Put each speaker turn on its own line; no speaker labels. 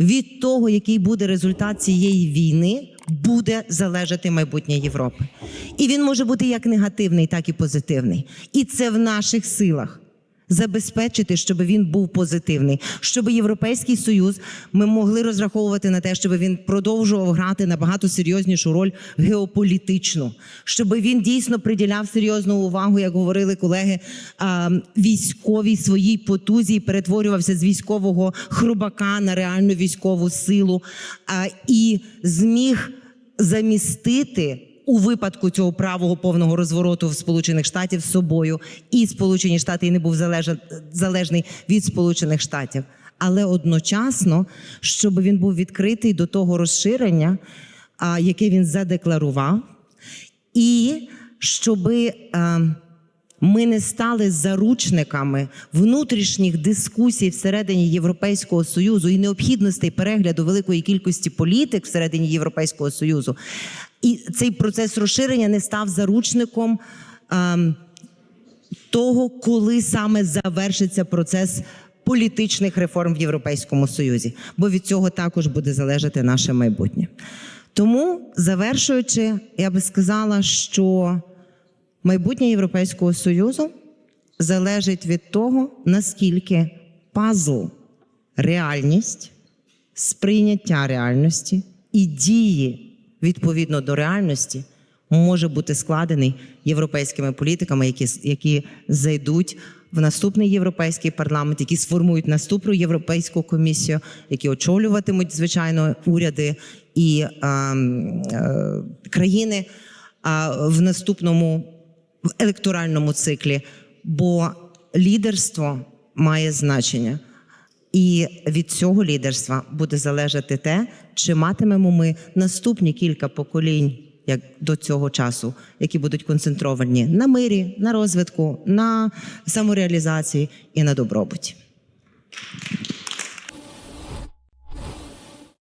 від того, який буде результат цієї війни, буде залежати майбутнє Європи. І він може бути як негативний, так і позитивний. І це в наших силах забезпечити, щоб він був позитивний, щоб Європейський Союз ми могли розраховувати на те, щоб він продовжував грати набагато серйознішу роль геополітичну, щоб він дійсно приділяв серйозну увагу, як говорили колеги, військовій своїй потузі і перетворювався з військового хрубака на реальну військову силу. І зміг замістити у випадку цього правого повного розвороту в Сполучених Штатів з собою, і Сполучені Штати і не був залежний від Сполучених Штатів. Але одночасно, щоб він був відкритий до того розширення, яке він задекларував, і щоб ми не стали заручниками внутрішніх дискусій всередині Європейського союзу і необхідностей перегляду великої кількості політик всередині Європейського союзу. І цей процес розширення не став заручником ем, того, коли саме завершиться процес політичних реформ в Європейському Союзі, бо від цього також буде залежати наше майбутнє. Тому, завершуючи, я би сказала, що майбутнє Європейського Союзу залежить від того, наскільки пазл, реальність, сприйняття реальності і дії відповідно до реальності може бути складений європейськими політиками, які, які зайдуть в наступний європейський парламент, які сформують наступну європейську комісію, які очолюватимуть звичайно уряди і е, е, країни а, в наступному в електоральному циклі, бо лідерство має значення. І від цього лідерства буде залежати те, чи матимемо ми наступні кілька поколінь, як до цього часу, які будуть концентровані на мирі, на розвитку, на самореалізації і на добробуті.